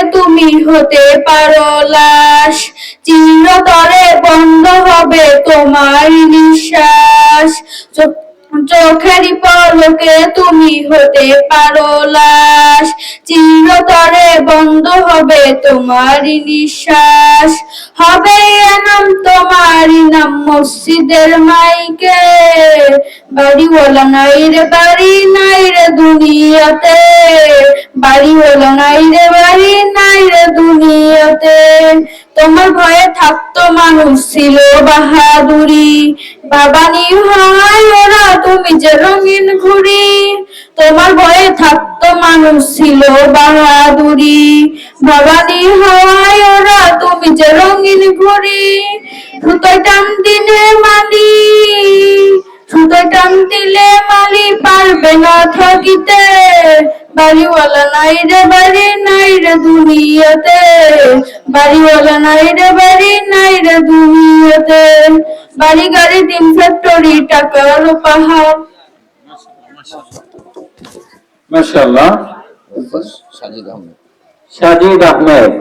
তুমি হতে পারো লাশ। চিরতরে বন্ধ হবে তোমার নিঃশ্বাস। চোখ- চোখেরই পলকে তুমি হতে পারো লাশ। চিরতরে বন্ধ হবে তোমার নিঃশ্বাস। হবে নাম তোমারই নাম মসজিদের মাইকে। বাড়িওয়ালা নাই রে, বাড়ি নাই রে দুনিয়াতে। বাড়িওয়ালা নাই রে, বাড়ি দুনিয়াতে তোমার ভয়ে থাকতো মানুষ ছিল বাহাদুরি। বাবানি হয় ওরা তুমি যে রঙিন ঘুরি তোমার ভয়ে থাকতো মানুষ ছিল বাহাদুরি। বাবানি হয় ওরা তুমি যে রঙিন ঘুড়ি। সুতোয় টান দিলে মালি, সুতোয় টান দিলে মালি পারবে না থাকিতে বাড়িওয়ালা নাই রে বাড়ি নাই রে দুনিয়াতে। বাড়িওয়ালা নাই রে বাড়ি নাই রে দুনিয়াতে। বাড়ি গাড়ি ডিম ফ্যাক্টরি টাকার পাহাড়। মাশাআল্লাহ। সাজিদ আহমেদ। সাজিদ আহমেদ।